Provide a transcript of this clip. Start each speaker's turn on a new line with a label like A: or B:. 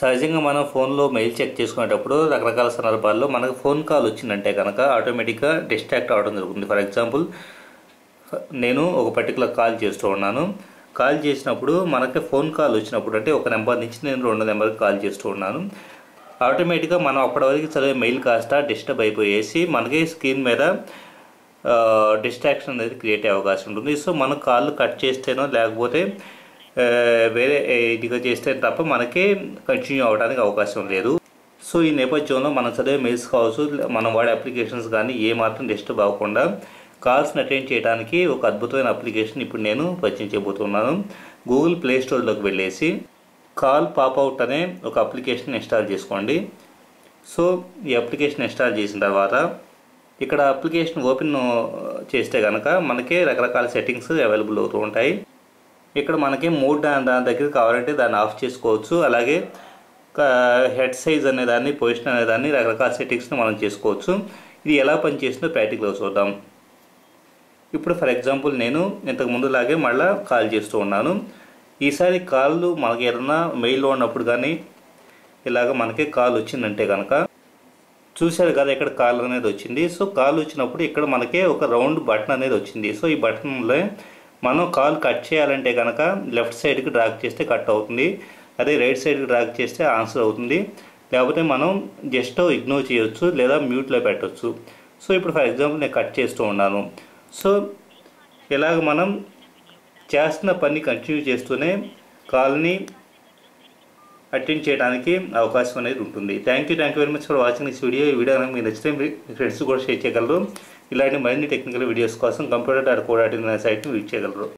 A: సహజంగా మనం ఫోన్లో మెయిల్ చెక్ చేసుకునేటప్పుడు రకరకాల సందర్భాల్లో మనకు ఫోన్ కాల్ వచ్చిందంటే కనుక ఆటోమేటిక్గా డిస్ట్రాక్ట్ అవడం జరుగుతుంది. ఫర్ ఎగ్జాంపుల్ నేను ఒక పర్టికులర్ కాల్ చేస్తూ ఉన్నాను. కాల్ చేసినప్పుడు మనకి ఫోన్ కాల్ వచ్చినప్పుడు అంటే ఒక నెంబర్ నుంచి నేను రెండు నెంబర్కి కాల్ చేస్తూ ఉన్నాను. ఆటోమేటిక్గా మనం అప్పటివరకు చదివే మెయిల్ కాస్త డిస్టర్బ్ అయిపోయేసి మనకి స్క్రీన్ మీద డిస్ట్రాక్షన్ అనేది క్రియేట్ అయ్యే అవకాశం ఉంటుంది. సో మనం కాల్ కట్ చేస్తేనో లేకపోతే వేరే ఇదిగా చేస్తే తప్ప మనకి కంటిన్యూ అవ్వడానికి అవకాశం లేదు. సో ఈ నేపథ్యంలో మనం చదివే మెయిల్స్ కావచ్చు మనం వాడే అప్లికేషన్స్ కానీ ఏ మాత్రం డిస్టర్బ్ అవ్వకుండా కాల్స్ని అటెండ్ చేయడానికి ఒక అద్భుతమైన అప్లికేషన్ ఇప్పుడు నేను పరిచయం చేయబోతున్నాను గూగుల్ ప్లే స్టోర్లోకి వెళ్ళేసి కాల్ పాపౌట్ అనే ఒక అప్లికేషన్ ఇన్స్టాల్ చేసుకోండి. సో ఈ అప్లికేషన్ ఇన్స్టాల్ చేసిన తర్వాత ఇక్కడ అప్లికేషన్ ఓపెన్ చేస్తే కనుక మనకి రకరకాల సెట్టింగ్స్ అవైలబుల్ అవుతూ ఉంటాయి. ఇక్కడ మనకి మూడ్ దాని దాని దగ్గర కావాలంటే దాన్ని ఆఫ్ చేసుకోవచ్చు. అలాగే హెడ్ సైజ్ అనే దాన్ని పొజిషన్ అనే దాన్ని రకరకాల సెట్టింగ్స్ని మనం చేసుకోవచ్చు. ఇది ఎలా పనిచేస్తుందో ప్రాక్టికల్గా చూద్దాం. ఇప్పుడు ఫర్ ఎగ్జాంపుల్ నేను ఇంతకు ముందులాగే మళ్ళీ కాల్ చేస్తూ ఉన్నాను. ఈసారి కాల్ మనకి ఏదన్నా మెయిల్లో ఉన్నప్పుడు కానీ ఇలాగ మనకి కాల్ వచ్చిందంటే కనుక చూశారు కదా ఇక్కడ కాల్ అనేది వచ్చింది. సో కాల్ వచ్చినప్పుడు ఇక్కడ మనకి ఒక రౌండ్ బటన్ అనేది వచ్చింది. సో ఈ బటన్లో మనం కాల్ కట్ చేయాలంటే కనుక లెఫ్ట్ సైడ్కి డ్రాగ్ చేస్తే కట్ అవుతుంది. అదే రైట్ సైడ్కి డ్రాగ్ చేస్తే ఆన్సర్ అవుతుంది. లేకపోతే మనం జస్ట్ ఇగ్నోర్ చేయొచ్చు లేదా మ్యూట్లో పెట్టొచ్చు. సో ఇప్పుడు ఫర్ ఎగ్జాంపుల్ నేను కట్ చేస్తూ ఉన్నాను. సో ఇలాగ మనం చేస్తున్న పని కంటిన్యూ చేస్తూనే కాల్ని అటెండ్ చేయడానికి అవకాశం అనేది ఉంటుంది. Thank you thank you very much for watching this video. ఈ వీడియో కనుక మీకు నచ్చితే మీ ఫ్రెండ్స్ కూడా షేర్ చేయగలరు. ఇలాంటి మరిన్ని టెక్నికల్ వీడియోస్ కోసం కంప్యూటర్ డాట్ కోడాట్ అనే సైట్ని విజిట్ చేయగలరు.